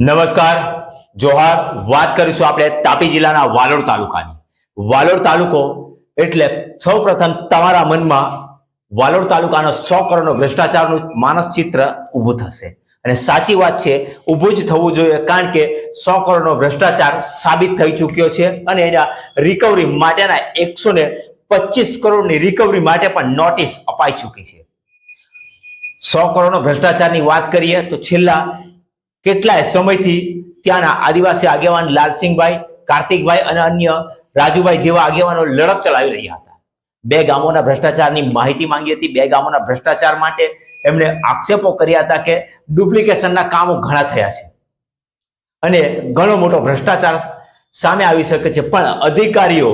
નમસ્કાર, જોહાર, વાત કરીશું આપણે તાપી જિલ્લાના વાલોડ તાલુકાની. વાલોડ તાલુકો એટલે સૌપ્રથમ તમારા મનમાં વાલોડ તાલુકાનો સો કરોડનો ભ્રષ્ટાચારનું માનસ ચિત્ર ઊભું થશે. અને સાચી વાત છે, ઊભું જ થવું જોઈએ કારણ કે સો કરોડનો ભ્રષ્ટાચાર સાબિત થઈ ચૂક્યો છે અને એના રિકવરી માટેના એકસો ને પચીસ કરોડની રિકવરી માટે પણ નોટિસ અપાઈ ચૂકી છે. સો કરોડનો ભ્રષ્ટાચારની વાત કરીએ તો છેલ્લા કેટલાય સમયથી ત્યાંના આદિવાસી આગેવાન લાલસિંહભાઈ, કાર્તિકભાઈ અને અન્ય રાજુભાઈ જેવા આગેવાનો લડત ચલાવી રહ્યા હતા. બે ગામોના ભ્રષ્ટાચારની માહિતી માંગી હતી. બે ગામોના ભ્રષ્ટાચાર માટે એમણે આક્ષેપો કર્યા હતા કે ડુપ્લિકેશનના કામો ઘણા થયા છે. અને ઘણો મોટો ભ્રષ્ટાચાર સામે આવી શકે છે. પણ અધિકારીઓ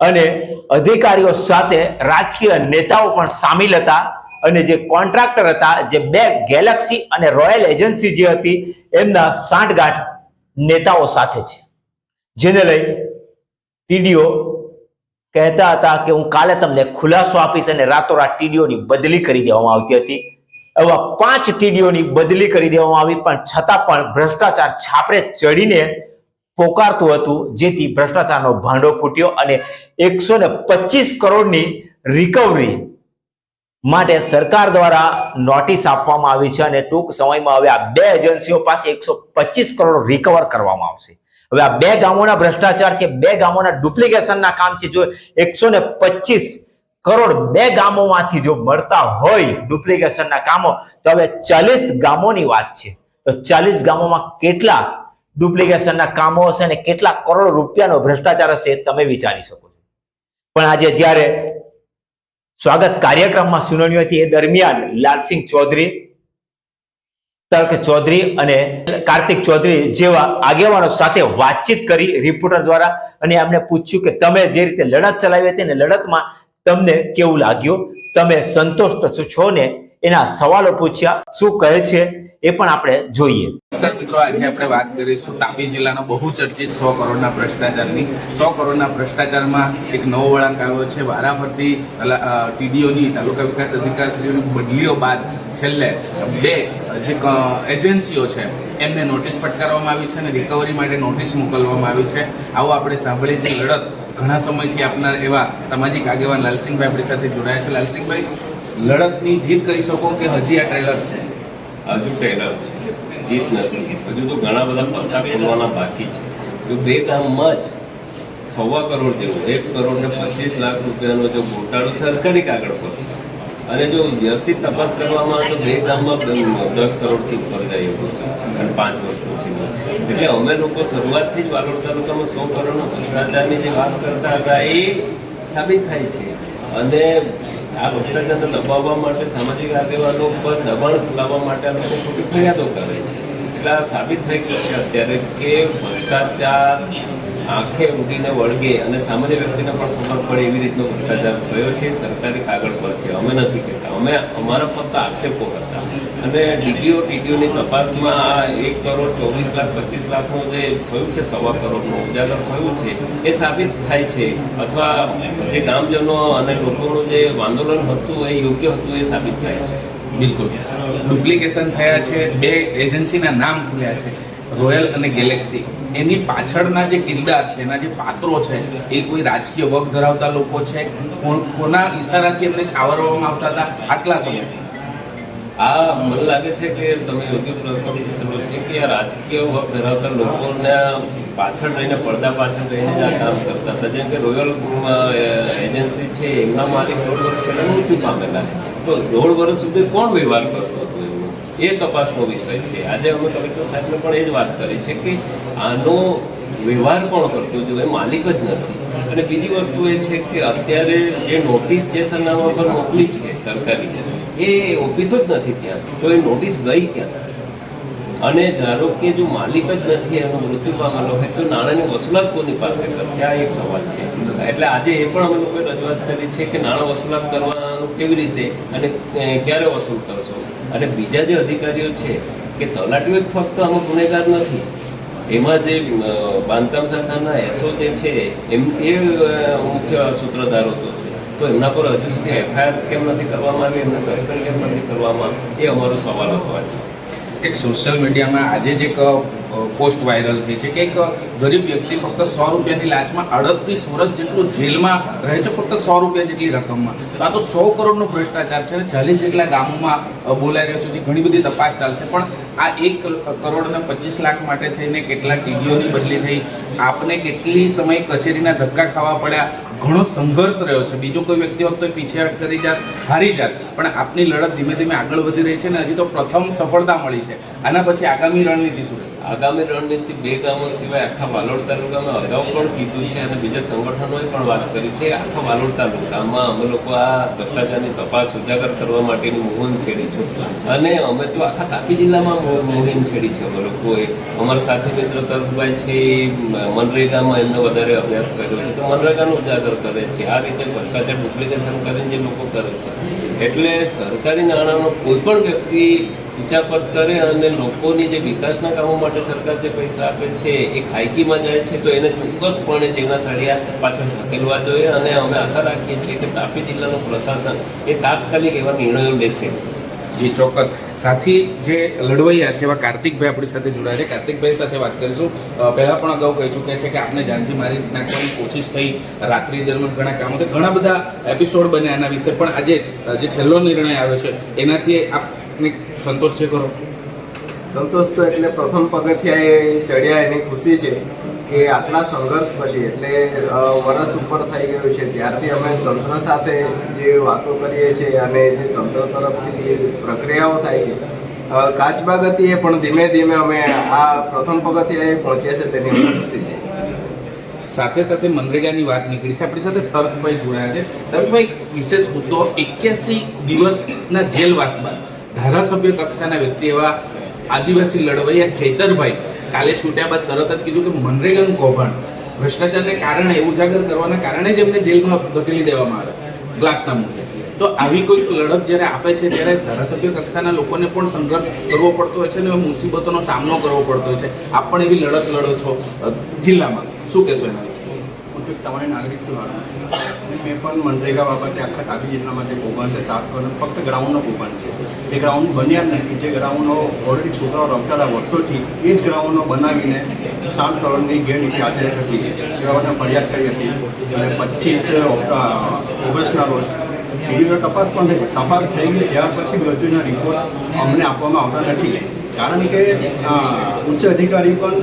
અને અધિકારીઓ સાથે રાજકીય નેતાઓ પણ સામેલ હતા. અને જે કોન્ટ્રાક્ટર હતા, જે બે ગેલેક્સી અને રોયલ એજન્સી જે હતી, એમના સાંઠગાંઠ નેતાઓ સાથે છે. જેને લઈ ટીડીઓ કહેતા હતા કે હું કાલે તમને ખુલાસો આપીશ અને રાતોરાત ટીડીઓની બદલી કરી દેવામાં આવતી હતી. એવા પાંચ ટીડીઓની બદલી કરી દેવામાં આવી, પણ છતાં પણ ભ્રષ્ટાચાર છાપરે ચડીને પોકારતું હતું, જેથી ભ્રષ્ટાચારનો ભાંડો ફૂટ્યો અને એકસો ને કરોડની રિકવરી માટે સરકાર દ્વારા નોટિસ આપવામાં આવી છે અને ટૂંક સમયમાં હવે આ બે એજન્સીઓ પાસે એકસો પચીસ કરોડ રિકવર કરવામાં આવશે. હવે આ બે ગામોના ભ્રષ્ટાચાર છે, બે ગામોના ડુપ્લિકેશનના કામ છે, જો એકસો ને પચીસ કરોડ બે ગામોમાંથી જો મળતા હોય ડુપ્લિકેશનના કામો, તો હવે ચાલીસ ગામોની વાત છે. તો ચાલીસ ગામોમાં કેટલા ડુપ્લિકેશનના કામો હશે અને કેટલા કરોડ રૂપિયાનો ભ્રષ્ટાચાર હશે તમે વિચારી શકો છો. પણ આજે જ્યારે સ્વાગત કાર્યક્રમમાં સુનાવણી હતી એ દરમિયાન લાલસિંહ ચૌધરી તર્ક ચૌધરી અને કાર્તિક ચૌધરી જેવા આગેવાનો સાથે વાતચીત કરી રિપોર્ટર દ્વારા અને એમને પૂછ્યું કે તમે જે રીતે લડત ચલાવી હતી ને લડતમાં તમને કેવું લાગ્યું? તમે સંતુષ્ટ છો ને? એના સવાલો પૂછ્યા, શું કહે છે એ પણ આપણે જોઈએ. મિત્રો, આજે આપણે વાત કરીશું તાપી જિલ્લાનો બહુ ચર્ચિત સો કરોડના ભ્રષ્ટાચારની. સો કરોડના ભ્રષ્ટાચારમાં એક નવો વળાંક આવ્યો છે. વારાફરતી ટીડીઓની, તાલુકા વિકાસ અધિકારીશ્રીઓની બદલીઓ બાદ છેલ્લે બે જે એજન્સીઓ છે, એમને નોટિસ ફટકારવામાં આવી છે અને રિકવરી માટે નોટિસ મોકલવામાં આવી છે. આવો આપણે સાંભળીએ જે લડત ઘણા સમયથી આપનાર એવા સામાજિક આગેવાન લાલસિંહભાઈ આપણી સાથે જોડાયા છે. લાલસિંહભાઈ લડતની જીત કહી શકો કે હજી આ ટ્રેલર છે? હજુ ટ્રેલર છે. જીત નથી. હજુ તો ઘણા બધા પત્તા ખોલવાના બાકી છે. જો બે ગામમાં જ સવા કરોડ જેવું, એક કરોડ ને પચીસ લાખ રૂપિયાનો જો ગોટાળો સરકારી કાગળ પર. અને જો વ્યવસ્થિત તપાસ કરવામાં આવે તો બે ગામમાં દસ કરોડથી ઉપર જાય એવું છે, અને પાંચ વર્ષ પછી એટલે અમે લોકો શરૂઆતથી જ વાલોડ તાલુકામાં સો કરોડના ભ્રષ્ટાચારની જે વાત કરતા હતા, એ સાબિત થાય છે. અને આ ભ્રષ્ટાચારને દબાવવા માટે, સામાજિક આગેવાનો પર દબાણ લાવવા માટે આ લોકો ખોટી ફરિયાદો કરે છે એટલે સાબિત થઈ ગયું છે અત્યારે કે ભ્રષ્ટાચાર આંખે ઉડીને વળગે અને સામાન્ય વ્યક્તિને પણ ખબર પડે એવી રીતનો ભ્રષ્ટાચાર થયો છે. સરકારી કાગળ પર છે. અમે નથી કહેતા. અમે અમારા ફક્ત આક્ષેપો કરતા. અને ડીડીઓ, ટીડીઓની તપાસમાં આ એક કરોડ, ચોવીસ લાખ, પચીસ લાખનું જે થયું છે, સવા કરોડનું ઉજાગર થયું છે, એ સાબિત થાય છે. અથવા જે ગામજનો અને લોકોનું જે આંદોલન હતું, એ યોગ્ય હતું, એ સાબિત થાય છે. બિલકુલ. ડુપ્લિકેશન થયા છે. બે એજન્સીના નામ ખુલ્યા છે. રોયલ અને ગેલેક્સી. એની પાછળના જે કિરદાર છે, એના જે પાત્રો છે, એ કોઈ રાજકીય વગ ધરાવતા લોકો છે? કોના ઈશારાથી એમને છાવરવામાં આવતા હતા આટલા સમયથી? આ મને લાગે છે કે તમે યોગ્ય પ્રશ્ન પૂછેલો છે કે આ રાજકીય વગ ધરાવતા લોકોના પાછળ રહીને, પડદા પાછળ રહીને જ આ કામ કરતા હતા. જેમ કે રોયલ એજન્સી છે, એમના માલિક દોઢ વર્ષ પહેલાં મૃત્યુ પામેલા તો દોઢ વર્ષ સુધી કોણ વ્યવહાર કરતો હતો? એમનો એ તપાસનો વિષય છે. આજે અમે કલેક્ટર સાહેબને પણ એ જ વાત કરી છે કે આનો વ્યવહાર કોણ કરતો હતો એ માલિક જ નથી. અને બીજી વસ્તુ એ છે કે અત્યારે જે નોટિસ જે સરનામા પર મોકલી છે સરકારી, એ ઓફિસો જ નથી ત્યાં. તો એ નોટિસ ગઈ ક્યાં? અને ધારો કે જો માલિક જ નથી, એનો મૃત્યુ પામેલો હોય, તો નાણાંની વસૂલાત કોની પાસે કરશે? આ એક સવાલ છે. એટલે આજે એ પણ અમે લોકોએ રજૂઆત કરી છે કે નાણાં વસૂલાત કરવાનું કેવી રીતે અને ક્યારે વસૂલ કરશો? અને બીજા જે અધિકારીઓ છે, કે તલાટીઓ જ ફક્ત અમુક ગુનેગાર નથી, એમાં જે બાંધકામ શાખાના એસો જે છે, એમ, એ મુખ્ય સૂત્રધારો તો છે. તો એમના પર હજુ સુધી એફઆઈઆર કેમ નથી કરવામાં આવી, એમને સસ્પેન્ડ કેમ નથી કરવામાં, એ અમારો સવાલ હતો આજે. એક સોશિયલ મીડિયામાં આજે જે પોસ્ટ વાયરલ થઈ છે. કે એક ગરીબ વ્યક્તિ ફક્ત સો રૂપિયાની લાંચમાં અડત્રીસ વર્ષ જેટલું જેલમાં રહે છે, ફક્ત સો રૂપિયા જેટલી રકમમાં. આ તો સો કરોડનો ભ્રષ્ટાચાર છે. ચાલીસ જેટલા ગામોમાં બોલાઈ રહ્યો છે, જે ઘણી બધી તપાસ ચાલશે. પણ આ એક કરોડ અને પચીસ લાખ માટે થઈને કેટલા ટીડીઓની બદલી થઈ? આપને કેટલી સમય કચેરીના ધક્કા ખાવા પડ્યા? ઘણો સંઘર્ષ રહ્યો છે. બીજો કોઈ વ્યક્તિ હોત તો પીછેહટ કરી જાત, હારી જાત. પણ આપની લડત ધીમે ધીમે આગળ વધી રહી છે ને હજી તો પ્રથમ સફળતા મળી છે. આના પછી આગામી રણનીતિ શું રહેશે? આગામી રણનીતિ બે ગામો સિવાય આખા વાલોડ તાલુકામાં અગાઉ પણ કીધું છે અને બીજા સંગઠનોએ પણ વાત કરી છે. આખા વાલોડ તાલુકામાં અમે લોકો આ ભ્રષ્ટાચારની તપાસ ઉજાગર કરવા માટેની મોહિમ છેડી છું. અને અમે તો આખા તાપી જિલ્લામાં મોહિમ છેડી છે અમે લોકોએ. અમારા સાથી મિત્ર તરફભાઈ છે, મનરેગામાં એમનો વધારે અભ્યાસ કર્યો છે. તો મનરેગાનો ઉજાગર કરે છે. આ રીતે ભ્રષ્ટાચાર ડુપ્લિકેશન કરીને જે લોકો કરે છે. એટલે સરકારી નાણાંનો કોઈ પણ વ્યક્તિ ઉચાપત કરે અને લોકોની જે વિકાસના કામો માટે સરકાર જે પૈસા આપે છે એ ખાયકીમાં જાય છે, તો એને ચોક્કસપણે જેના સળિયા પાછળ ધકેલવા જોઈએ અને અમે આશા રાખીએ છીએ કે તાપી જિલ્લાનું પ્રશાસન એ તાત્કાલિક એવા નિર્ણયો લેશે. જી, ચોક્કસ. સાથી જે લડવૈયા છે, એવા કાર્તિકભાઈ આપણી સાથે જોડાયા છે. કાર્તિકભાઈ સાથે વાત કરીશું. પહેલાં પણ અગાઉ કહી ચૂક્યા છે કે આપને જાનથી મારી નાખવાની કોશિશ થઈ રાત્રિ દરમિયાન ઘણા કામો. ઘણા બધા એપિસોડ બન્યા એના વિશે. પણ આજે જે છેલ્લો નિર્ણય આવ્યો છે, એનાથી આપને સંતોષ છે કરો સંતોષ તો એટલે પ્રથમ પગથિયાએ ચડ્યા એની ખુશી છે કે આટલા સંઘર્ષ પછી એટલે વરસ ઉપર થઈ ગયું છે. ત્યારથી અમે તંત્ર સાથે જે વાતો કરીએ છીએ અને જે તંત્ર તરફથી જે પ્રક્રિયાઓ થાય છે કાચબાગ હતી એ પણ ધીમે ધીમે અમે આ પ્રથમ પગથિયાએ પહોંચ્યા છે તેની અમને ખુશી છે. સાથે સાથે મનરેગાની વાત નીકળી છે. આપણી સાથે તર્કભાઈ જોડાયા છે. તર્કભાઈ વિશેષ મુદ્દો એક્યાસી દિવસના જેલવાસ બાદ. ધારાસભ્ય કક્ષાના વ્યક્તિ એવા આદિવાસી લડવૈયા ચૈતરભાઈ કાલે છૂટ્યા બાદ તરત જ કીધું કે મનરેગાનું કૌભાંડ. ભ્રષ્ટાચારને કારણે ઉજાગર કરવાના કારણે જ એમને જેલમાં ધકેલી દેવામાં આવે. ગ્લાસના મુદ્દે તો આવી કોઈ લડત જ્યારે આપે છે ત્યારે ધારાસભ્ય કક્ષાના લોકોને પણ સંઘર્ષ કરવો પડતો હોય છે અને મુસીબતોનો સામનો કરવો પડતો હોય છે. આપ પણ એવી લડત લડો છો જિલ્લામાં. શું કહેશો એના વિશે? સામાન્ય નાગરિક હાલ અને મેં પણ મનરેગા બાબતે આખા તાપી જિલ્લામાં જે કૌભાંડ છે, સાફ કરવાનું. ફક્ત ગ્રાઉન્ડનો કૌભાંડ છે. એ ગ્રાઉન્ડ બન્યા જ નથી. જે ગ્રાઉન્ડનો ઓલરેડી છોકરાઓ રમતા હતા વર્ષોથી એ જ ગ્રાઉન્ડનો બનાવીને સાત કરોડની ગેરનીતિ આચરણ હતી. એ બાબતે ફરિયાદ કરી હતી. અને પચીસ ઓગસ્ટના રોજ વીડિયો તપાસ પણ થઈ. તપાસ થઈ ગઈ. ત્યાર પછી બી રિપોર્ટ અમને આપવામાં આવતા નથી. કારણ કે ઉચ્ચ અધિકારી પણ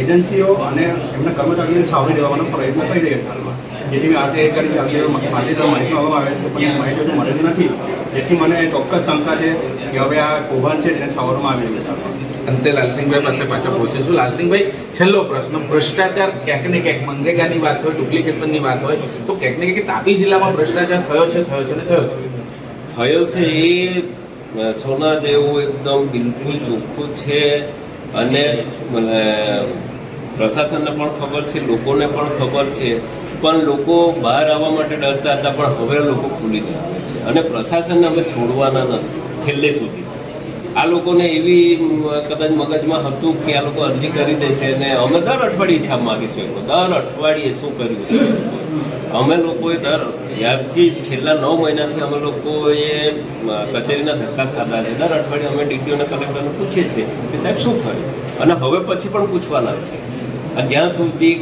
એજન્સીઓ અને એમના કર્મચારીઓને સાવરી દેવાનો પ્રયત્ન કરી રહ્યા હાલમાં જેથી મેં આજે કરી આજે માહિતી માહિતી આપવામાં આવે છે પણ માહિતી મળેલી નથી. જેથી મને ચોક્કસ શંકા છે કે હવે આ કૌભાંડ છે તેને છાવરવામાં આવી રહ્યું છે. અંતે લાલસિંહભાઈ પાસે પાછા પહોંચીશું. લાલસિંહભાઈ છેલ્લો પ્રશ્ન. ભ્રષ્ટાચાર ક્યાંક ને ક્યાંક મનરેગાની વાત હોય ડુપ્લિકેશનની વાત હોય તો ક્યાંક ને ક્યાંક તાપી જિલ્લામાં ભ્રષ્ટાચાર થયો છે થયો છે ને થયો છે? થયો છે એ સોના જેવું એકદમ બિલકુલ ચોખ્ખું છે અને મને પ્રશાસનને પણ ખબર છે લોકોને પણ ખબર છે. પણ લોકો બહાર આવવા માટે ડરતા હતા, પણ હવે લોકો ખુલીને આવે છે. અને પ્રશાસનને અમે છોડવાના નથી, છેલ્લે સુધી. આ લોકોને એવી કદાચ મગજમાં હતું કે આ લોકો અરજી કરી દેશે અને અમે દર અઠવાડિયે હિસાબ માગીશું એમનો દર અઠવાડિયે શું કર્યું? અમે લોકોએ દર ત્યારથી છેલ્લા નવ મહિનાથી અમે લોકોએ કચેરીના ધક્કા ખાધા છે. દર અઠવાડિયે અમે ડીટીઓને, કલેક્ટરને પૂછીએ છીએ કે સાહેબ શું થયું? અને હવે પછી પણ પૂછવાના છે. જ્યાં સુધી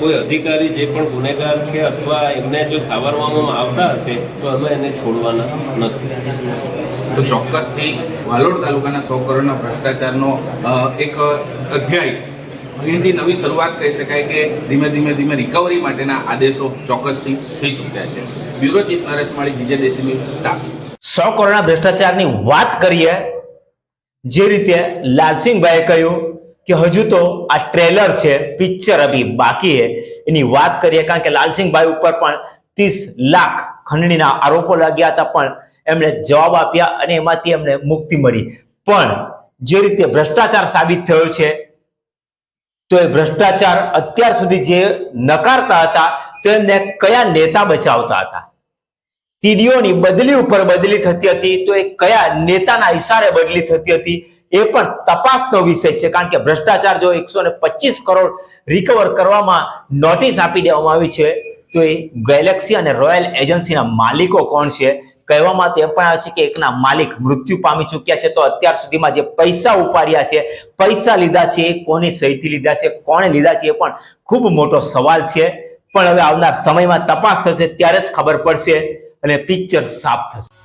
કોઈ અધિકારી જે પણ ગુનેગાર છે અથવા એમને જો સાવરવામાં આવતા હશે તો અમે એને છોડવાના નથી. તો ચોક્કસથી વાલોડ તાલુકાના સો કરોડના ભ્રષ્ટાચારનો એક અધ્યાય. અહીંથી નવી શરૂઆત કહી શકાય કે ધીમે ધીમે ધીમે રિકવરી માટેના આદેશો ચોક્કસથી થઈ ચૂક્યા છે. Bureau chief Naresh Mali GJ Desi news Tapi સો કરોડના ભ્રષ્ટાચારની વાત કરીએ જે રીતે લાલસિંહભાઈએ કહ્યું કે હજુ તો આ ટ્રેલર છે પિક્ચર અભી બાકી એની વાત કરીએ, કારણ કે લાલસિંહભાઈ ઉપર પણ ત્રીસ લાખ ખંડણીના આરોપો લાગ્યા હતા, પણ એમણે જવાબ આપ્યા અને એમાંથી એમને મુક્તિ મળી. પણ જે રીતે ભ્રષ્ટાચાર સાબિત થયો છે, તો એ ભ્રષ્ટાચાર અત્યાર સુધી જે નકારતા હતા, તો એમને કયા નેતા બચાવતા હતા? ટીડીઓની બદલી ઉપર બદલી થતી હતી, તો એ કયા નેતાના ઇશારે બદલી થતી હતી? એ પણ તપાસનો વિષય છે. કારણ કે ભ્રષ્ટાચાર જો એકસો કરોડ રિકવર કરવામાં નોટિસ આપી દેવામાં આવી છે, તો એ ગેલેક્સી અને રોયલ એજન્સીના માલિકો કોણ છે? કહેવામાં તેમ પણ આવે છે કે એકના માલિક મૃત્યુ પામી ચૂક્યા છે. તો અત્યાર સુધીમાં જે પૈસા ઉપાડ્યા છે, પૈસા લીધા છે, એ કોની સહીથી લીધા છે, કોણે લીધા છે, એ પણ ખૂબ મોટો સવાલ છે. પણ હવે આવનાર સમયમાં તપાસ થશે, ત્યારે જ ખબર પડશે અને પિક્ચર સાફ થશે.